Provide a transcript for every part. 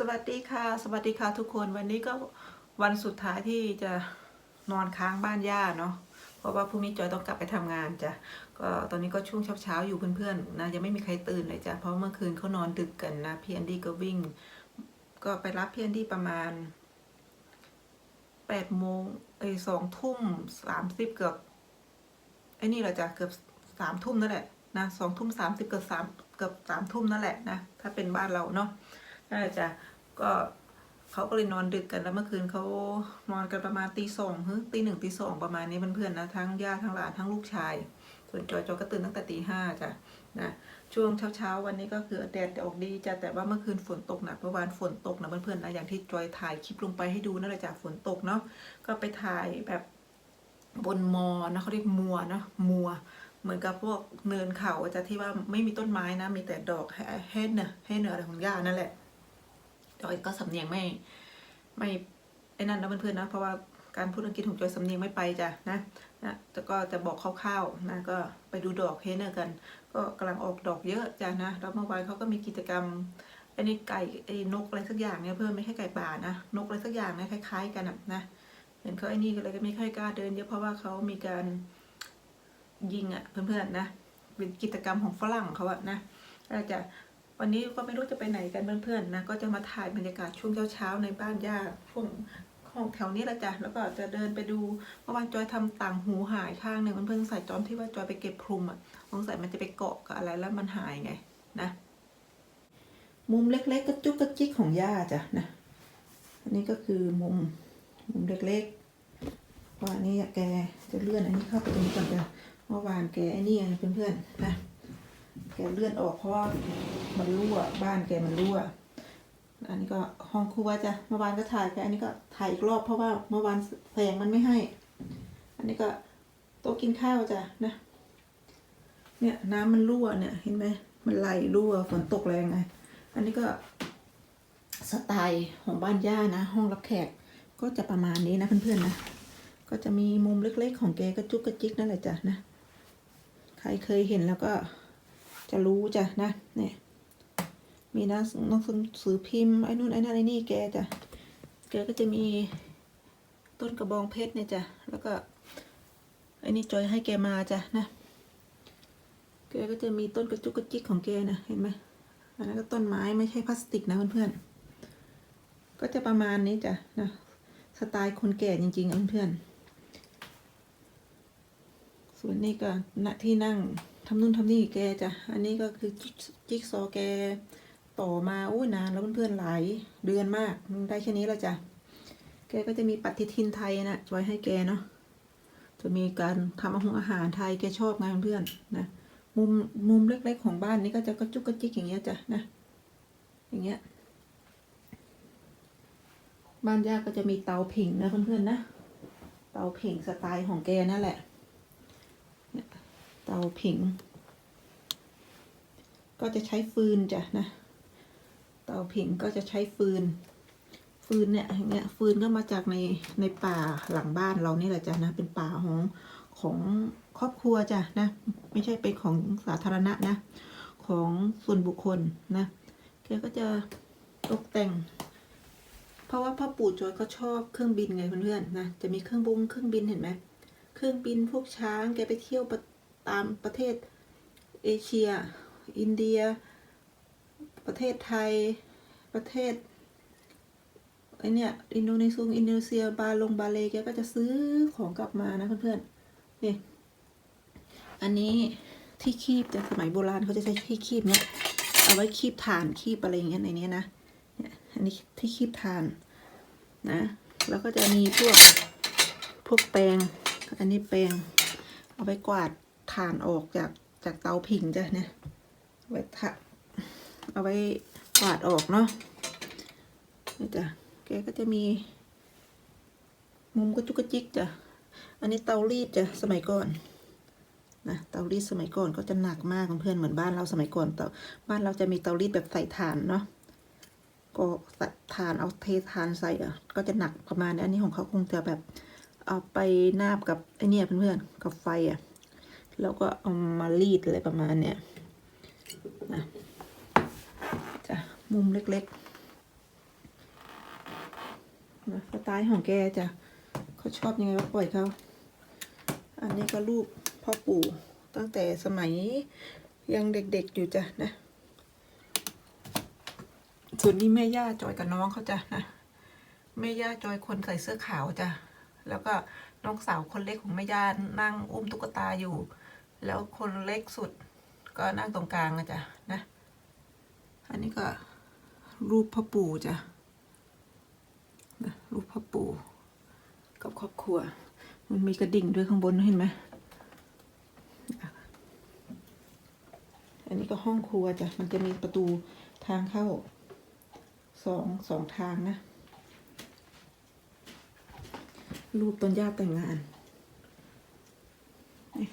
สวัสดีค่ะ สวัสดีค่ะทุกคนวันนี้ก็วันสุดท้ายที่จะนอนค้างบ้านย่าเนาะเพราะว่าพรุ่งนี้จอยต้องกลับไปทำงานจ้ะก็ตอนนี้ก็ช่วงเช้าๆอยู่เพื่อนๆนะยังไม่มีใครตื่นเลยจ้ะเพราะเมื่อคืนเขานอนดึกกันนะพี่แอนดี้ก็วิ่ง ก็ไปรับพี่แอนดี้ประมาณแปดโมงเอ้สองทุ่มสามสิบเกือบไอ้นี่แหละจ้ะเกือบสามทุ่มนั่นแหละนะสองทุ่มสามสิบเกือบสามเกือบสามทุ่มนั่นแหละนะถ้าเป็นบ้านเราเนาะ นั่นแหละจ้ะก็เขาก็เลยนอนดึกกันแล้วเมื่อคืนเขานอนกันประมาณตีสองฮึตีหนึ่งตีสองประมาณนี้เพื่อนๆนะทั้งย่าทั้งหลานทั้งลูกชาย ส่วนจอยจอยก็ตื่นตั้งแต่ตีห้าจ้ะนะช่วงเช้าๆวันนี้ก็คือแดดออกดีจ้ะแต่ว่าเมื่อคืนฝนตกหนักเมื่อวานฝนตกนะเพื่อนๆนะอย่างที่จอยถ่ายคลิปลงไปให้ดูนั่นแหละจ้ะฝนตกเนาะก็ไปถ่ายแบบบนมอนะเขาเรียกมัวนะมัว เหมือนกับพวกเนินเขาจ้ะที่ว่าไม่มีต้นไม้นะมีแต่ดอกแฮนเนอแฮนเนออะไรของย่านั่นแหละ จอยก็สำเนียงไม่ไม่ไอ้นั่นนะเพื่อนๆนะเพราะว่าการพูดอังกฤษของจอยสำเนียงไม่ไปจ้ะนะนะแต่ก็จะบอกคร่าวๆนะก็ไปดูดอกเฮเนอร์กัน ก็กำลังออกดอกเยอะจ้ะนะแล้วเมื่อวานเขาก็มีกิจกรรมไอ้นี่ไก่ไอ้นกอะไรสักอย่างเนี่ยเพื่อนไม่ใช่ไก่ป่านะนกอะไรสักอย่างนะคล้าย ๆ กันนะเห็นเขาไอ้นี่ก็เลยก็ไม่ค่อยกล้าเดินเยอะเพราะว่าเขามีการยิงอะเพื่อนๆนะเป็นกิจกรรมของฝรั่งเขาอะนะก็จะ วันนี้ก็ไม่รู้จะไปไหนกันเพื่อนๆนะก็จะมาถ่ายบรรยากาศช่วงเช้าๆในบ้านย่าช่วงของแถวนี้ละจ้ะแล้วก็จะเดินไปดูเมื่อวานจอยทำต่างหูหายข้างหนึ่งเพื่อนๆใส่จอมที่ว่าจอยไปเก็บพลุมอะสงสัยมันจะไปเกาะกับอะไรแล้วมันหายไงนะมุมเล็ก ๆ กระจุกกระจิกของย่าจ้ะนะอันนี้ก็คือมุมมุมเล็กๆว่านนี้แกจะเลื่อนอันนี้เข้าไปตรงนี้ก่อนจ้ะเมื่อวานแกไอ้นี่ไงเพื่อนๆนะ แกเลื่อนออกเพราะว่ามันรั่วบ้านแกมันรั่ว อันนี้ก็ห้องครัวจ้ะเมื่อวานก็ถ่ายไปอันนี้ก็ถ่ายอีกรอบเพราะว่าเมื่อวานแสงมันไม่ให้ อันนี้ก็โต๊ะกินข้าวจ้ะนะเนี่ยน้ำมันรั่วเนี่ยเห็นไหมมันไหลรั่วฝนตกแรงไง อันนี้ก็สไตล์ของบ้านย่านะ ห้องรับแขกก็จะประมาณนี้นะเพื่อนๆนะก็จะมีมุมเล็กๆของแกก็จุกกระจิกนั่นแหละจ้ะนะ ใครเคยเห็นแล้วก็ จะรู้จ้ะนะเนี่ยมีนังหนังสือพิมพ์ไอ้นู่นไอ้นั่นไอ้นี่แกจ้ะแกก็จะมีต้นกระบองเพชรเนี่ยจ้ะแล้วก็ไอ้นี่จอยให้แกมาจ้ะนะแกก็จะมีต้นกระจุกกระจิกของแกนะเห็นไหมอันนั้นก็ต้นไม้ไม่ใช่พลาสติกนะเพื่อนๆก็จะประมาณนี้จ้ะนะสไตล์คนแก่จริงๆเพื่อนๆส่วนนี้ก็ณที่นั่ง ทำนู่นทำนี่แกจ้ะอันนี้ก็คือจิ๊กซอแกต่อมาอุ้ยนานแล้วเพื่อนๆหลายเดือนมากได้แค่นี้แล้วจ้ะแกก็จะมีปฏิทินไทยนะไว้ให้แกเนาะจะมีการทำอาหารอาหารไทยแกชอบไงเพื่อนนะมุมมุมเล็กๆของบ้านนี้ก็จะกระจุกกระจิกอย่างเงี้ยจ้ะนะอย่างเงี้ยบ้านย่าก็จะมีเตาผิงนะเพื่อนๆนะเตาผิงสไตล์ของแกนั่นแหละ เตาผิง ก็จะใช้ฟืนจ้ะนะ เตาผิงก็จะใช้ฟืน ฟืนเนี่ยอย่างเงี้ยฟืนก็มาจากในในป่าหลังบ้านเรานี่แหละจ้ะนะ เป็นป่าของของครอบครัวจ้ะนะ ไม่ใช่เป็นของสาธารณะนะ ของส่วนบุคคลนะแกก็จะตกแต่ง เพราะว่าพ่อปู่จอยก็ชอบเครื่องบินไงเพื่อนๆนะ จะมีเครื่องบุงเครื่องบินเห็นไหม เครื่องบินพวกช้างแกไปเที่ยวประ ตามประเทศเอเชีย อินเดีย ประเทศไทย ประเทศไอเนี่ยอินโดนีเซียอินโดนีเซียบาลงบาเลแกก็จะซื้อของกลับมานะเพื่อนๆนี่อันนี้ที่คีบจากสมัยโบราณเขาจะใช้ที่คีบเนี่ยเอาไว้คีบถ่านคีบอะไรอย่างเงี้ยในนี้นะเนี่ยอันนี้ที่คีบถ่านนะแล้วก็จะมีพวกพวกแปรงอันนี้แปรงเอาไว้กวาด ถ่านออกจากจากเตาผิงจ้ะเนี่ยเอาไว้ทะเอาไว้กวาดออกเนาะนี่จ้ะแกก็จะมี มุมกระจุกกระจิกจ้ะอันนี้เตารีดจ้ะสมัยก่อนนะเตารีดสมัยก่อนก็จะหนักมากเพื่อนเหมือนบ้านเราสมัยก่อนเตาบ้านเราจะมีเตารีดแบบใส่ถ่านเนาะก็ใส่ถ่านเอาเทถ่านใส่อะก็จะหนักประมาณนี้อันนี้ของเขาคงจะแบบเอาไปนาบกับไอเนี่ยเพื่อนๆกับไฟอะ แล้วก็เอามารีดอะไรประมาณเนี้ยนะจ้ะมุมเล็กๆนะสไตล์ของแกจ้ะเขาชอบยังไงก็ปล่อยเขาอันนี้ก็รูปพ่อปู่ตั้งแต่สมัยยังเด็กๆอยู่จ้ะนะส่วนนี้แม่ย่าจอยกับน้องเขาจ้ะนะแม่ย่าจอยคนใส่เสื้อขาวจ้ะแล้วก็น้องสาวคนเล็กของแม่ย่านั่งอุ้มตุ๊กตาอยู่ แล้วคนเล็กสุดก็นั่งตรงกลางอะจ้ะนะ อันนี้ก็รูปพ่อปู่จ้ะนะรูปพ่อปู่กับครอบครัว มันมีกระดิ่งด้วยข้างบนเห็นไหมอันนี้ก็ห้องครัวจ้ะ มันจะมีประตูทางเข้าสองสองทางนะ รูปตอนญาติแต่งงานนี่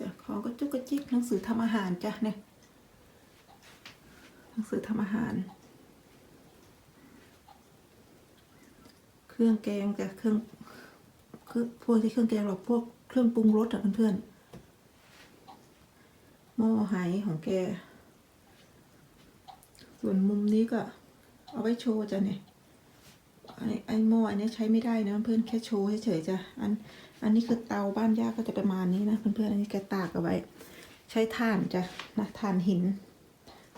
จ้ะ ของก็จุกกระจิกหนังสือทำอาหารจ้ะเนี่ยหนังสือทำอาหาร เครื่องแกงจ้ะเครื่องเครื่องพวกที่เครื่องแกงหรอกพวกเครื่องปรุงรสอะเพื่อนๆหม้อไหของแก ส่วนมุมนี้ก็เอาไว้โชว์จ้ะเนี่ย ไอ้ไอ้หม้ออันนี้ใช้ไม่ได้นะเพื่อนแค่โชว์เฉยๆจ้ะอันอันนี้คือเตาบ้านย่าก็จะประมาณนี้นะเพื่อนๆอันนี้แกตากเอาไว้ ใช้ถ่านจ้ะนะถ่านหิน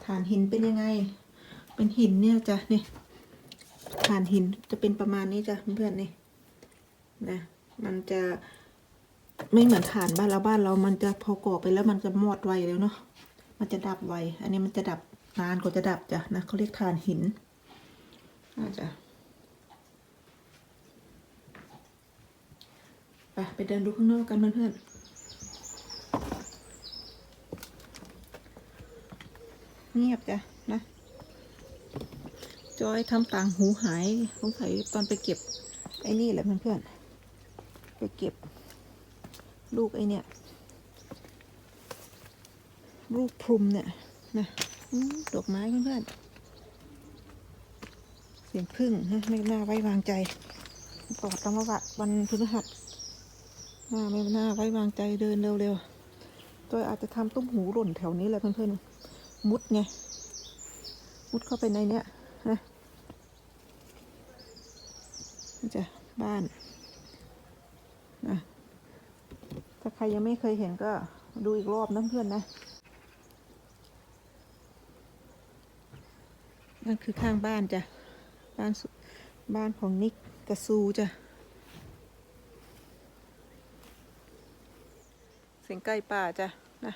ถ่านหินเป็นยังไง เป็นหินเนี่ยจ้ะนี่ถ่านหินจะเป็นประมาณนี้จ้ะเพื่อนๆนี่นะมันจะไม่เหมือนถ่านบ้านเราบ้านเรา มันจะพอก่อไปแล้วมันจะมอดไวแล้วเนาะมันจะดับไว อันนี้มันจะดับนานกว่าจะดับจ้ะนะเขาเรียกถ่านหินอาจ้ะ ไปไปเดินดูข้างนอกกันเพื่อนๆเงียบจ้ะนะ จอยทำต่างหูหายสงสัยตอนไปเก็บ ไอ้นี่แหละเพื่อนๆไปเก็บ ลูกไอ้เนี่ยลูกพรุมเนี่ยนะดอกไม้เพื่อนๆเสียงพึ่งนะไม่น่าไว้วางใจปลอดธรรมวัตวันพฤหัส หน่าไม่น่าไว้วางใจเดินเร็วๆตัวอาจจะทำตุ้มหูหล่นแถวนี้แหละเพื่อนๆ มุดไง มุดเข้าไปในเนี้ยนะจะบ้านนะถ้าใครยังไม่เคยเห็นก็ดูอีกรอบนะเพื่อนนะ นั่นคือข้างบ้านจ้ะ บ้านบ้านของนิกกระซูจ้ะ สียงไก่ป่าจ้ะนะ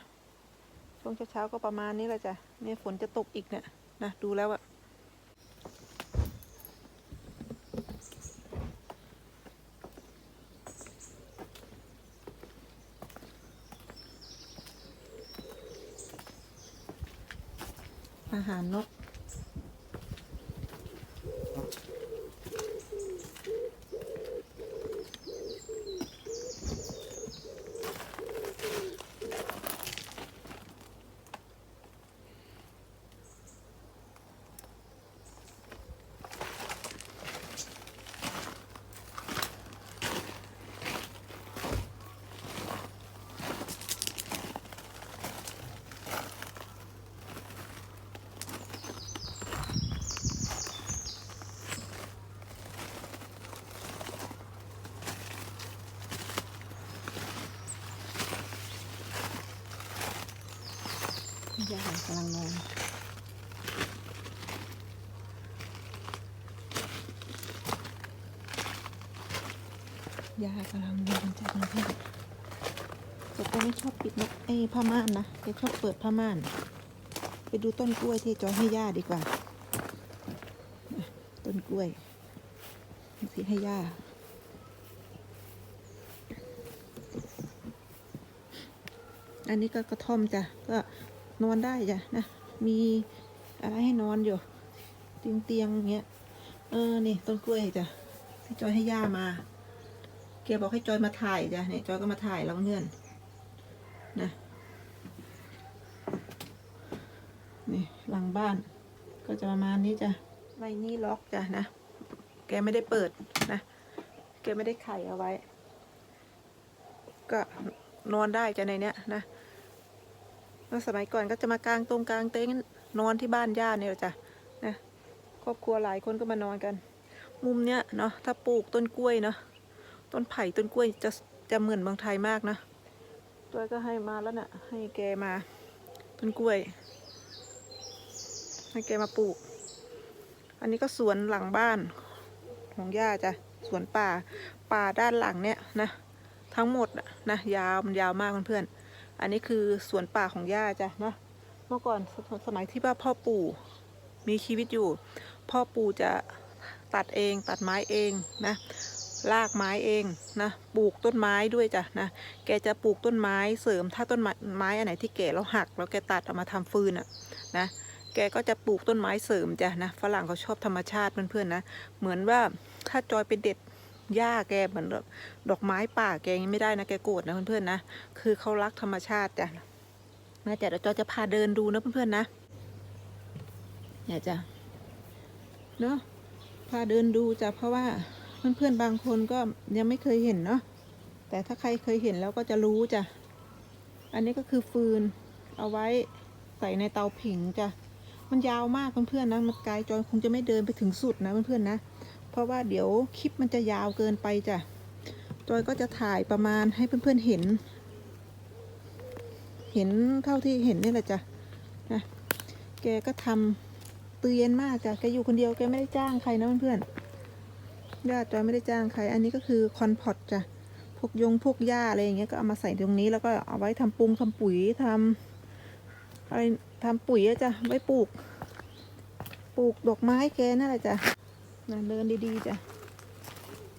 ช่วงเช้าๆก็ประมาณนี้แหละจ้ะเนี่ยฝนจะตกอีกเนี่ยนะดูแล้วอะอาหารนก ยายกำลังนอนยายกำลังนอนจ้ะเพื่อนๆแต่แกไม่ชอบปิดนะไอ้ผ้าม่านนะแกชอบเปิดผ้าม่าน ไปดูต้นกล้วยที่จอยให้ย่าดีกว่า ต้นกล้วยสิให้ย่าอันนี้ก็กระท่อมจ้ะ ก็ นอนได้จ้ะนะ มีอะไรให้นอนอยู่เตียงเตียงเงี้ย เออ นี่ต้นกล้วยจ้ะที่จอยให้ย่ามาแกบอกให้จอยมาถ่ายจ้ะเนี่ยจอยก็มาถ่ายแล้วเงื่อน นะ นี่หลังบ้าน ก็จะประมาณนี้จ้ะไว้นี่ล็อกจ้ะนะ แกไม่ได้เปิดนะ แกไม่ได้ไขเอาไว้ ก็นอนได้จ้ะในเนี้ยนะ เมื่อสมัยก่อนก็จะมากางตรงกลางเต็นท์นอนที่บ้านย่าเนี่ยจ้ะนะครอบครัวหลายคนก็มานอนกัน มุมเนี้ยเนาะถ้าปลูกต้นกล้วยเนาะต้นไผ่ต้นกล้วยจะจะเหมือนเมืองไทยมากนะตัวก็ให้มาแล้วนะ่ะให้แกมาต้นกล้วย ให้แกมาปลูก อันนี้ก็สวนหลังบ้านของย่าจ้ะสวนป่าป่าด้านหลังเนี่ยนะ ทั้งหมดนะนะยาวมันยาวมากเพื่อนๆ อันนี้คือสวนป่าของย่าจ้ะนะเมื่อก่อนสสมัยที่ว่าพ่อปู่มีชีวิตอยู่ พ่อปู่จะตัดเองตัดไม้เองนะลากไม้เองนะปลูกต้นไม้ด้วยจ้ะนะแกจะปลูกต้นไม้เสริมถ้าต้นไม้ไม้อันไหนที่แก่แล้วหัก แล้วแกตัดเอามาทำฟืนอะนะแกก็จะปลูกต้นไม้เสริมจ้ะนะฝรั่งเขาชอบธรรมชาติเพื่อนๆนะเหมือนว่าถ้าจอยไปเด็ด หญ้าแกเหมือนดอกไม้ป่าแกยังไม่ได้นะแกโกรธนะเพื่อนๆนะคือเขารักธรรมชาติจ้ะนะจ๊ะเดี๋ยวจอยจะพาเดินดูนะเพื่อนๆนะเนี่ยจ้ะเนาะพาเดินดูจ้ะเพราะว่าเพื่อนๆบางคนก็ยังไม่เคยเห็นเนาะแต่ถ้าใครเคยเห็นแล้วก็จะรู้จ้ะอันนี้ก็คือฟืนเอาไว้ใส่ในเตาผิงจ้ะมันยาวมากเพื่อนๆนะมันไกลจอยคงจะไม่เดินไปถึงสุดนะเพื่อนๆนะ ราะว่าเดี๋ยวคลิปมันจะยาวเกินไปจ้ะจอยก็จะถ่ายประมาณให้เพื่อนๆเห็น เห็นเท่าที่เห็นนี่แหละจ้ะนะแกก็ทำเตือนเย็นมากจ้ะแกอยู่คนเดียวแกไม่ได้จ้างใครนะเพื่อนๆญาติจอยไม่ได้จ้างใคร อันนี้ก็คือคอนพอตจ้ะพวกยงพวกหญ้าอะไรอย่างเงี้ยก็เอามาใส่ตรงนี้แล้วก็เอาไว้ทำปรุงทำปุ๋ยทำอะไรทำปุ๋ยอะจ้ะไว้ปลูก ปลูกดอกไม้แกนั่นแหละจ้ะ นะเดินดีๆจ้ะ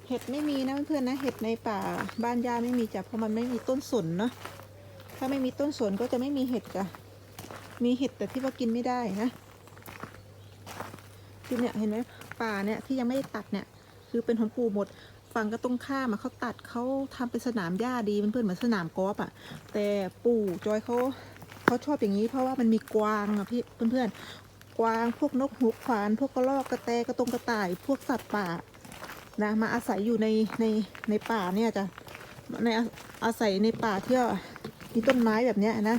เห็ดไม่มีนะเพื่อนๆนะเห็ดในป่าบ้านย่าไม่มีจ้ะเพราะมันไม่มีต้นสนเนาะถ้าไม่มีต้นสนก็จะไม่มีเห็ดจ้ะมีเห็ดแต่ที่ว่ากินไม่ได้นะคือเนี่ยเห็นไหมป่าเนี่ยที่ยังไม่ได้ตัดเนี่ย คือเป็นของปู่หมดฝั่งก็ตรงข้ามอะเขาตัดเขาทำเป็นสนามหญ้าดีเพื่อนๆเหมือนสนามกอล์ฟอะแต่ปู่จอยเขาเขาชอบอย่างนี้เพราะว่ามันมีกวางอะพี่เพื่อนๆ กวาง พวกนกหูขวาน พวกกระรอกกระแตกระตงกระต่าย พวกสัตว์ป่านะมาอาศัยอยู่ในในในป่าเนี่ยจ้ะในอาศัยในป่าที่มีต้นไม้แบบเนี้ยนะ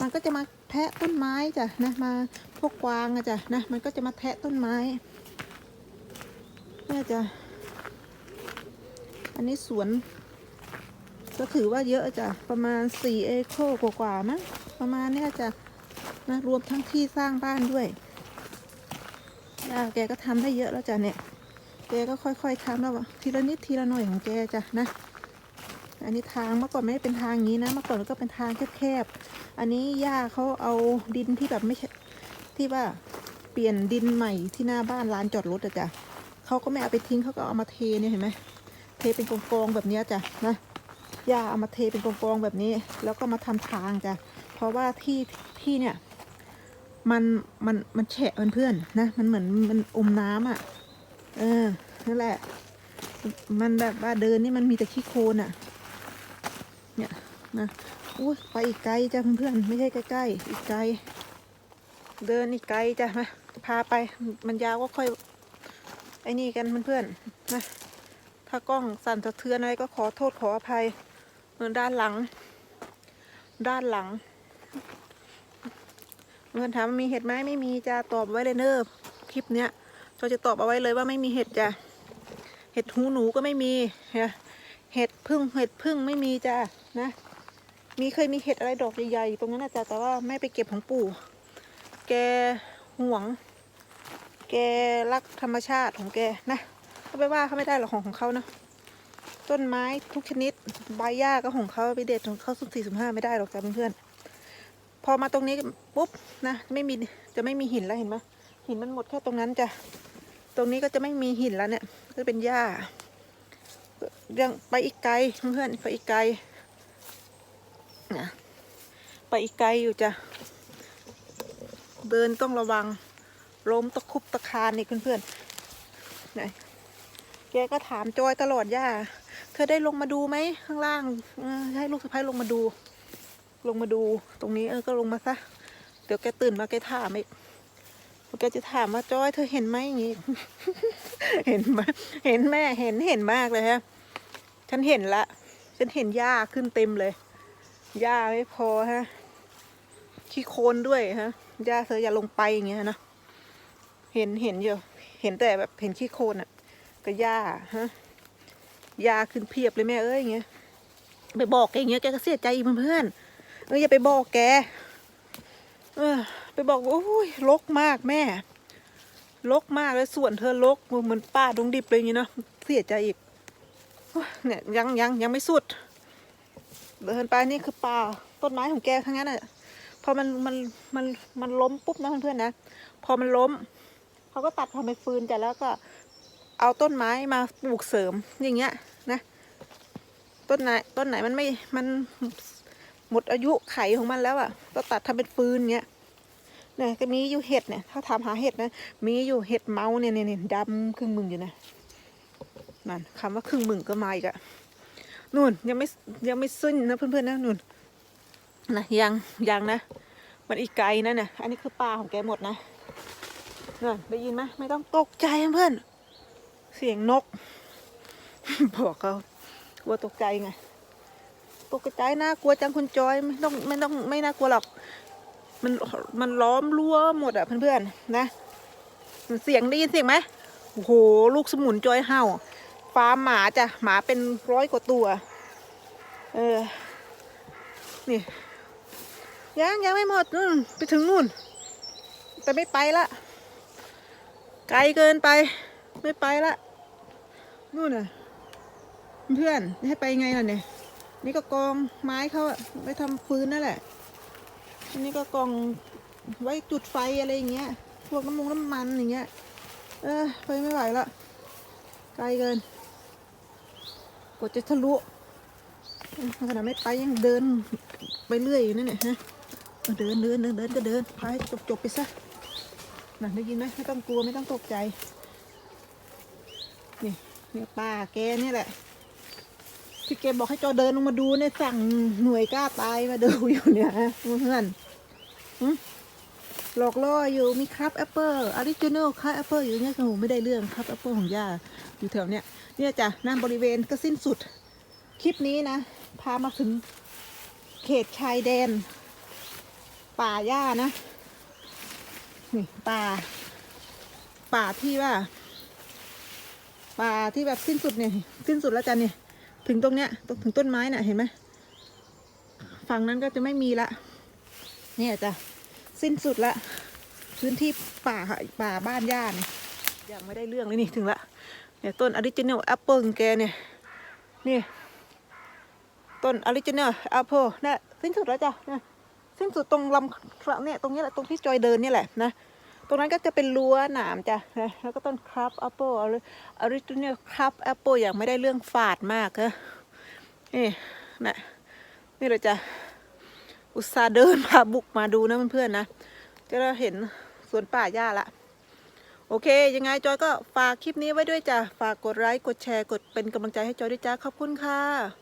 มันก็จะมาแทะต้นไม้จ้ะนะมาพวกกวางอะจ้ะนะมันก็จะมาแทะต้นไม้เนี่ยจ้ะอันนี้สวน ก็ถือว่าเยอะจ้ะประมาณสี่เอเคอร์กว่าๆมั้งประมาณเนี้ยจ้ะ นะรวมทั้งที่สร้างบ้านด้วยย่าแกก็ทำได้เยอะแล้วจ้ะเนี่ย แกก็ค่อยๆทำแล้วทีละนิดทีละหน่อยของแกจ้ะนะอันนี้ทางเมื่อก่อนไม่ได้เป็นทางอย่างนี้นะเมื่อก่อนก็เป็นทางแคบๆอันนี้ย่าเขาเอาดินที่แบบไม่ใช่ที่ว่าเปลี่ยนดินใหม่ที่หน้าบ้านลานจอดรถอะจ้ะเขาก็ไม่เอาไปทิ้งเขาก็เอามาเทเนี่ยเห็นไหมเทเป็นกองๆแบบนี้จ้ะนะย่าเอามาเทเป็นกองๆแบบนี้ แล้วก็มาทำทางจ้ะเพราะว่าที่ที่เนี่ย มันมันมันแฉะเพื่อนๆนะ มันเหมือนมันอมน้ำอะ เออนั่นแหละ มันแบบว่าเดินนี่มันมีแต่ขี้โคลนอะ เนี่ยนะอุ้ยไปอีกไกลจ้ะเพื่อนๆไม่ใช่ใกล้ๆอีกไกล เดินอีกไกลจ้ะมาพาไปมันยาวก็ค่อยไอ้นี่กันเพื่อนๆนะถ้ากล้องสั่นสะเทือนอะไรก็ขอโทษขออภัยเออด้านหลัง ด้านหลัง เพื่อนถามมีเห็ดไหมไม่มีจะตอบไว้เลยเนอะคลิปเนี้ยเราจะตอบเอาไว้เลยว่าไม่มีเห็ดจ้ะเห็ดหูหนูก็ไม่มีเห็ดพึ่งเห็ดพึ่งไม่มีจ้ะนะ มีเคยมีเห็ดอะไรดอกใหญ่ๆตรงนั้นนะจ้ะแต่ว่าไม่ไปเก็บของปู่ แกห่วง แกรักธรรมชาติของแกนะเขาไปว่าเขาไม่ได้หรอกของของเขานะต้นไม้ทุกชนิดใบหญ้าก็ของเขาไปเด็ดของเขาสุดสี่สิบห้าไม่ได้หรอกจ้ะเพื่อน พอมาตรงนี้ปุ๊บนะไม่มีจะไม่มีหินแล้วเห็นไหมหินมันหมดแค่ตรงนั้นจ้ะตรงนี้ก็จะไม่มีหินแล้วเนี่ยก็เป็นหญ้ายังไปอีกไกลเพื่อนไปอีกไกลนะไปอีกไกลอยู่จ้ะเดินต้องระวังล้มตะคุบตะคานนี่เพื่อนๆไหนแกก็ถามจอยตลอดย่า เธอได้ลงมาดูไหมข้างล่างให้ลูกสะพ้ายลงมาดู ลงมาดูตรงนี้เออก็ลงมาซะ เดี๋ยวแกตื่นมาแกถามอีกแกจะถามว่าจอยเธอเห็นไหมอย่างงี้เห็นไหมเห็นแม่เห็นเห็นมากเลยฮะฉันเห็นละฉันเห็นหญ้าขึ้นเต็มเลยหญ้าไม่พอฮะขี้โคลนด้วยฮะหญ้าเธออย่าลงไปอย่างเงี้ยนะเห็นเห็นอยู่เห็นแต่แบบเห็นขี้โคลนอะก็หญ้าฮะหญ้าขึ้นเพียบเลยแม่เอ้ยอย่างเงี้ยไปบอกแกอย่างเงี้ยแกก็เสียใจอีกเพื่อนๆ อออย่าไปบอกแก เออ ไปบอกว่าโอ้ยรกมากแม่รกมากเลยส่วนเธอรกเหมือนป้าดงดิบเลยอย่างงี้เนาะเสียใจอีกเนี่ยยังยังยังไม่สุดเดินไปนี่คือป่าต้นไม้ของแกทั้งนั้นอะพอมันมันมันมันล้มปุ๊บนะเพื่อนๆนะพอมันล้มเขาก็ตัดทำเป็นฟืนแต่แล้วก็ เอาต้นไม้มาปลูกเสริมอย่างเงี้ยนะ ต้นไหนต้นไหนมันไม่มัน หมดอายุไขของมันแล้วอะ่ะก็ตัดทำเป็นฟืนเงี้ยเนี่ยก็มีอยู่เห็ดเนี่ย ถ้าถามหาเห็ดนะ มีอยู่เห็ดเมาเนี่ยเนี่ยเนี่ยดำครึ่งมึงอยู่นะนั่นคำว่าครึ่งมึงก็มาอีกอะนู่นยังไม่ยังไม่สิ้นนะเพื่อนๆนะนู่นนะยังยังนะ มันอีกไกลนะเนี่ยอันนี้คือปลาของแกหมดนะนั่นได้ยินไหมไม่ต้องตกใจเพื่อนเสียงนก บอกเขากลัวตกใจไง ตกใจน่ากลัวจังคุณจอยไม่ต้องไม่ต้องไม่น่ากลัวหรอก มันมันล้อมรั้วหมดอะเพื่อนๆนะเสียงได้ยินเสียงไหมโอ้โหลูกสมุนจอยเห่าฟาร์มหมาจ้ะหมาเป็นร้อยกว่าตัว เออ นี่ยังยังไม่หมดนู่นไปถึงนู่น แต่ไม่ไปละไกลเกินไป ไม่ไปละนู่นน่ะ เพื่อนให้ไปไงล่ะเนี่ย นี่ก็กองไม้เขาอะไว้ทำฟืนนั่นแหละอันนี้ก็กองไว้จุดไฟอะไรอย่างเงี้ย พวกน้ำมงน้ำมันอย่างเงี้ย เออไปไม่ไหวละไกลเกินกว่าจะทะลุขนาดไม่ไปยังเดินไปเรื่อยอยู่นั่นเนี่ยฮะเดินเดินเดินเดินก็เดินพายจบจบๆไปซะน่ะได้ยินไหมไม่ต้องกลัวไม่ต้องตกใจ นี่เนี่ยป้าแกนี่แหละ ที่แกมบอกให้จอเดินลงมาดูเนี่ยสั่งหน่วยกล้าตายมาดูอยู่เนี่ยฮะเพื่อนหึหลอกล่ออยู่มีครับแอปเปิลออริจินอลครับแอปเปิลอยู่เนี่ยโอ้โหไม่ได้เรื่องครับแอปเปิลของย่าอยู่แถวเนี้ยเนี่ยจ้ะน้าบริเวณก็สิ้นสุด คลิปนี้นะ พามาถึงเขตชายแดน ป่าหญ้านะ นี่ป่า ป่าที่ว่า ป่าที่แบบสิ้นสุดเนี่ยสิ้นสุดแล้วจ้ะเนี่ย ถึงตรงเนี้ยตรงถึงต้นไม้น่ะเห็นไหมฝั่งนั้นก็จะไม่มีละเนี่ยจ้ะสิ้นสุดละพื้นที่ป่าป่าบ้านย่าเนี่ยยังไม่ได้เรื่องเลยนี่ถึงละเนี่ยต้นออริจินัลแอปเปิลแกเนี่ยนี่ต้นออริจินัลแอปเปิลเนี่ยสิ้นสุดแล้วจ้ะเนี่ยสิ้นสุดตรงลำเนี่ยตรงนี้แหละตรงที่จอยเดินนี่แหละนะ ตรงนั้นก็จะเป็นรั้วหนามจ้ะแล้วก็ต้นครับแอปเปิลออริจินัลครับแอปเปิลอย่างไม่ได้เรื่องฝาดมากนะนี่นะนี่เลยจ้ะอุตส่าห์เดินมาบุกมาดูนะเพื่อนๆนะจะได้เห็นสวนป่าหญ้าละโอเค ยังไงจอยก็ฝากคลิปนี้ไว้ด้วยจ้ะ ฝากกดไลค์ กดแชร์ กดเป็นกำลังใจให้จอยด้วยจ้า ขอบคุณค่ะ